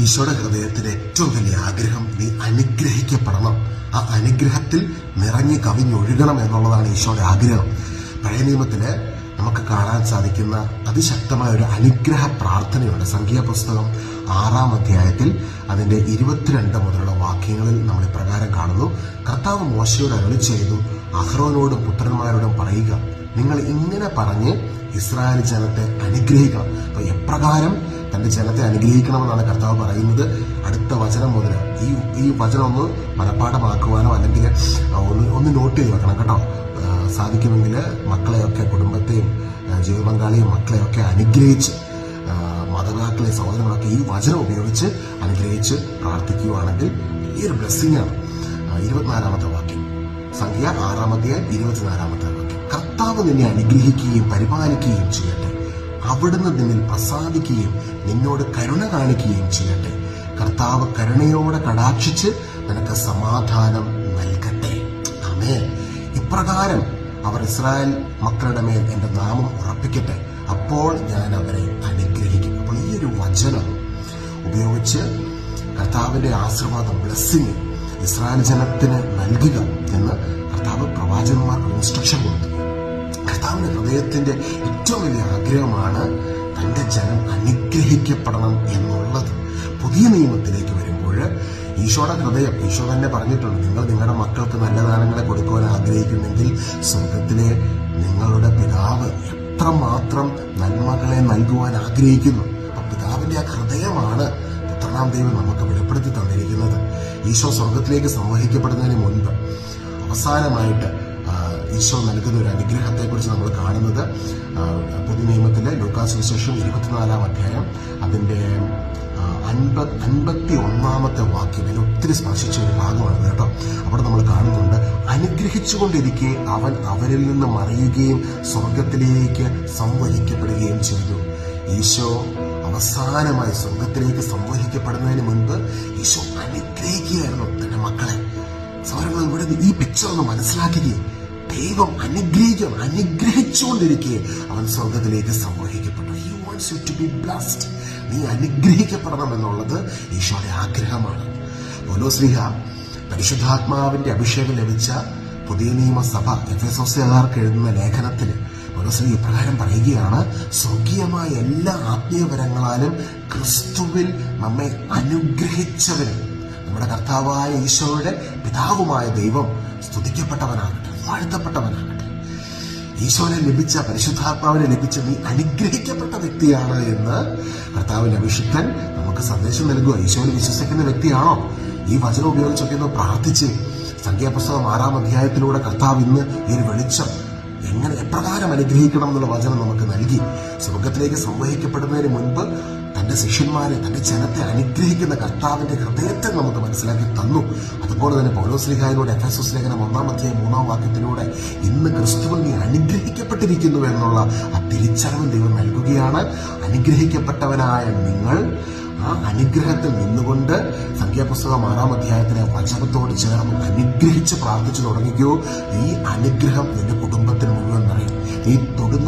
ഈശോയുടെ ഹൃദയത്തിലെ ഏറ്റവും വലിയ ആഗ്രഹം നീ അനുഗ്രഹിക്കപ്പെടണം. ആ അനുഗ്രഹത്തിൽ നിറഞ്ഞു കവിഞ്ഞൊഴുകണം എന്നുള്ളതാണ് ഈശോയുടെ ആഗ്രഹം. പഴയ നിയമത്തിൽ നമുക്ക് കാണാൻ സാധിക്കുന്ന അതിശക്തമായ ഒരു അനുഗ്രഹ പ്രാർത്ഥനയുണ്ട്. സംഖ്യാ പുസ്തകം ആറാം അധ്യായത്തിൽ അതിന്റെ ഇരുപത്തിരണ്ട് മുതലുള്ള വാക്യങ്ങളിൽ നമ്മൾ ഇപ്രകാരം കാണുന്നു. കർത്താവ് മോശയോട് അരളി ചെയ്തു അഹ്റോനോടും പുത്രന്മാരോടും പറയുക നിങ്ങൾ ഇങ്ങനെ പറഞ്ഞ് ഇസ്രായേൽ ജനത്തെ അനുഗ്രഹിക്കണം. അപ്പൊ എപ്രകാരം തന്റെ ജനത്തെ അനുഗ്രഹിക്കണമെന്നാണ് കർത്താവ് പറയുന്നത്. അടുത്ത വചനം മുതൽ ഈ ഈ വചനം ഒന്ന് മനഃപ്പാഠമാക്കുവാനോ അല്ലെങ്കിൽ ഒന്ന് ഒന്ന് നോട്ട് ചെയ്ത് വെക്കണം കേട്ടോ. സാധിക്കുമെങ്കിൽ മക്കളെയൊക്കെ കുടുംബത്തെയും ജീവിത പങ്കാളിയും മക്കളെയൊക്കെ അനുഗ്രഹിച്ച് മാതാപിതാക്കളെ സഹോദരങ്ങളൊക്കെ ഈ വചനം ഉപയോഗിച്ച് അനുഗ്രഹിച്ച് പ്രാർത്ഥിക്കുകയാണെങ്കിൽ വലിയൊരു ബ്ലെസ്സിംഗ് ആണ്. ഇരുപത്തിനാലാമത്തെ വാക്യം. സംഖ്യ ആറാമത്തെ ഇരുപത്തിനാലാമത്തെ കർത്താവ് നിന്നെ അനുഗ്രഹിക്കുകയും പരിപാലിക്കുകയും ചെയ്യട്ടെ. അവിടുന്ന് നിന്നിൽ പ്രസാദിക്കുകയും നിന്നോട് കരുണ കാണിക്കുകയും ചെയ്യട്ടെ. കർത്താവ് കരുണയോടെ കടാക്ഷിച്ച് നിനക്ക് സമാധാനം നൽകട്ടെ. അമേ ഇപ്രകാരം അവർ ഇസ്രായേൽ മക്കളുടെ മേൽ എന്റെ നാമം ഉറപ്പിക്കട്ടെ. അപ്പോൾ ഞാൻ അവരെ അനുഗ്രഹിക്കും. അപ്പോൾ ഈ ഒരു വചനം ഉപയോഗിച്ച് കർത്താവിന്റെ ആശീർവാദം ബ്ലെസ്സിങ് ഇസ്രായേൽ ജനത്തിന് നൽകുക എന്ന് കർത്താവ് പ്രവാചകന്മാർക്ക് ഇൻസ്ട്രക്ഷൻ കൊടുത്തു. കർത്താവിന്റെ ഹൃദയത്തിന്റെ ഏറ്റവും വലിയ ആഗ്രഹമാണ് തന്റെ ജനം അനുഗ്രഹിക്കപ്പെടണം എന്നുള്ളത്. പുതിയ നിയമത്തിലേക്ക് വരുമ്പോൾ ഈശോയുടെ ഹൃദയം ഈശോ തന്നെ പറഞ്ഞിട്ടുണ്ട് നിങ്ങൾ നിങ്ങളുടെ മക്കൾക്ക് നല്ല ദാനങ്ങളെ കൊടുക്കുവാൻ ആഗ്രഹിക്കുന്നെങ്കിൽ സ്വർഗത്തിലെ നിങ്ങളുടെ പിതാവ് എത്രമാത്രം നന്മകളെ നൽകുവാൻ ആഗ്രഹിക്കുന്നു. അപ്പൊ പിതാവിന്റെ ആ ഹൃദയമാണ് പുത്രനാം ദൈവം നമുക്ക് വെളിപ്പെടുത്തി തന്നിരിക്കുന്നത്. ഈശോ സ്വർഗത്തിലേക്ക് സംവഹിക്കപ്പെടുന്നതിന് മുൻപ് അവസാനമായിട്ട് ഈശോ നൽകുന്ന ഒരു അനുഗ്രഹത്തെ കുറിച്ച് നമ്മൾ കാണുന്നത്. ആ, പുതിയ നിയമത്തിലെ ലൂക്കാസ് വിശേഷം ഇരുപത്തിനാലാം അധ്യായം അതിന്റെ അൻപത് അൻപത്തി ഒന്നാമത്തെ വാക്യം. എന്നെ ഒത്തിരി സ്പർശിച്ച ഒരു ഭാഗമാണ് കേട്ടോ. അവിടെ നമ്മൾ കാണുന്നുണ്ട് അനുഗ്രഹിച്ചുകൊണ്ടിരിക്കെ അവൻ അവരിൽ നിന്ന് മറിയുകയും സ്വർഗത്തിലേക്ക് സംവഹിക്കപ്പെടുകയും ചെയ്തു. ഈശോ അവസാനമായി സ്വർഗത്തിലേക്ക് സംവഹിക്കപ്പെടുന്നതിന് മുൻപ് ഈശോ അനുഗ്രഹിക്കുകയായിരുന്നു തന്റെ മക്കളെ. സൗരങ്ങൾ ഇവിടെ ഈ പിക്ചർ ഒന്ന് മനസ്സിലാക്കുകയും ദൈവം അനുഗ്രഹിക്കും അനുഗ്രഹിച്ചുകൊണ്ടിരിക്കെ. അവൻ സ്വർഗത്തിലേക്ക് സമൂഹിക്കപ്പെട്ടു he wants you to be blessed നീ അനുഗ്രഹിക്കപ്പെടണം എന്നുള്ളത് ഈശോയുടെ ആഗ്രഹമാണ്. ഓരോ ശ്രീഹ പരിശുദ്ധാത്മാവിന്റെ അഭിഷേകം ലഭിച്ച പുതിയ നിയമസഭ എഫ് എസ് ഒസുകാർക്ക് എഴുതുന്ന ലേഖനത്തിൽ ഓരോശ്രീ ഇപ്രകാരം പറയുകയാണ് സ്വർഗീയമായ എല്ലാ ആത്മീയവരങ്ങളാലും ക്രിസ്തുവിൽ നമ്മെ അനുഗ്രഹിച്ചവരും നമ്മുടെ കർത്താവായ ഈശോയുടെ പിതാവുമായ ദൈവം സ്തുതിക്കപ്പെട്ടവനാകട്ടെ. വാഴ്ത്തപ്പെട്ടവനാകട്ടെ ഈശോനെ ലഭിച്ച പരിശുദ്ധാത്മാവിനെ ലഭിച്ച നീ അനുഗ്രഹിക്കപ്പെട്ട വ്യക്തിയാണ് എന്ന് കർത്താവിന്റെ അഭിഷിക്തൻ നമുക്ക് സന്ദേശം നൽകുക ഈശോനെ വിശ്വസിക്കുന്ന വ്യക്തിയാണോ? ഈ വചനം ഉപയോഗിച്ചൊക്കെ ഒന്ന് പ്രാർത്ഥിച്ച് സംഖ്യാപുസ്തകം ആറാം അധ്യായത്തിലൂടെ കർത്താവ് ഇന്ന് ഈ ഒരു വെളിച്ചം എങ്ങനെ എപ്രകാരം അനുഗ്രഹിക്കണം എന്നുള്ള വചനം നമുക്ക് നൽകി. സ്വർഗത്തിലേക്ക് സംവഹിക്കപ്പെടുന്നതിന് മുൻപ് തന്റെ ശിഷ്യന്മാരെ തന്റെ ജനത്തെ അനുഗ്രഹിക്കുന്ന കർത്താവിന്റെ ഹൃദയത്തെ നമുക്ക് മനസ്സിലാക്കി തന്നു. അതുപോലെ തന്നെ പൗലോസ്ലിഹായിലൂടെ എഫ് എസ് എസ് ലേഖനം ഒന്നാം അധ്യായം മൂന്നാം വാക്യത്തിലൂടെ ഇന്ന് ക്രിസ്തുവിൽ നീ അനുഗ്രഹിക്കപ്പെട്ടിരിക്കുന്നു എന്നുള്ള ആ തിരിച്ചറിവ് ദൈവം നൽകുകയാണ്. അനുഗ്രഹിക്കപ്പെട്ടവനായ നിങ്ങൾ ആ അനുഗ്രഹത്തിൽ നിന്നുകൊണ്ട് സംഖ്യാപുസ്തകം ആറാം അധ്യായത്തിലെ വചനത്തോട് ചേർന്ന് അനുഗ്രഹിച്ച് പ്രാർത്ഥിച്ചു തുടങ്ങിക്കോ. ഈ അനുഗ്രഹം നിന്റെ കുടുംബത്തിന് മുഴുവൻ നിറയും. നീ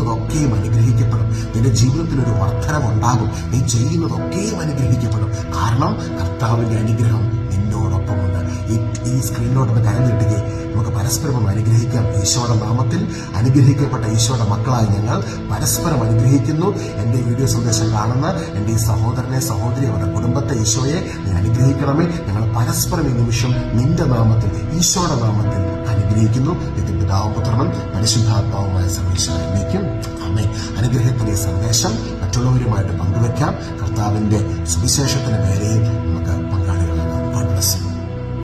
തൊടുന്നതൊക്കെയും അനുഗ്രഹിക്കപ്പെടും. നിന്റെ ജീവിതത്തിൽ ഒരു വർധനമുണ്ടാകും നീ ചെയ്യുന്നതൊക്കെയും അനുഗ്രഹിക്കപ്പെടും. കാരണം കർത്താവിന്റെ അനുഗ്രഹം നിന്നോടൊപ്പമുണ്ട്. ഈ സ്ക്രീനിലോട്ടൊന്ന് കരം നീട്ടുകയും നമുക്ക് പരസ്പരം അനുഗ്രഹിക്കാം. ഈശോയുടെ നാമത്തിൽ അനുഗ്രഹിക്കപ്പെട്ട ഈശോയുടെ മക്കളായി ഞങ്ങൾ പരസ്പരം അനുഗ്രഹിക്കുന്നു. എന്റെ വീഡിയോ സന്ദേശം കാണുന്ന എന്റെ ഈ സഹോദരനെ സഹോദരി അവരുടെ കുടുംബത്തെ ഈശോയെ നീ അനുഗ്രഹിക്കണമേ. ഞങ്ങൾ പരസ്പരം ഈ നിമിഷം നിന്റെ നാമത്തിൽ ഈശോയുടെ നാമത്തിൽ അനുഗ്രഹിക്കുന്നു. ഇത് പിതാവും പുത്രനും പരിശുദ്ധാത്മാവുമായ സർവേശ്വരനിലേക്കും അമ്മേ അനുഗ്രഹത്തിന്റെ ഈ സന്ദേശം മറ്റുള്ളവരുമായിട്ട് പങ്കുവെക്കാം. കർത്താവിന്റെ സുവിശേഷത്തിന് പേരെയും നമുക്ക്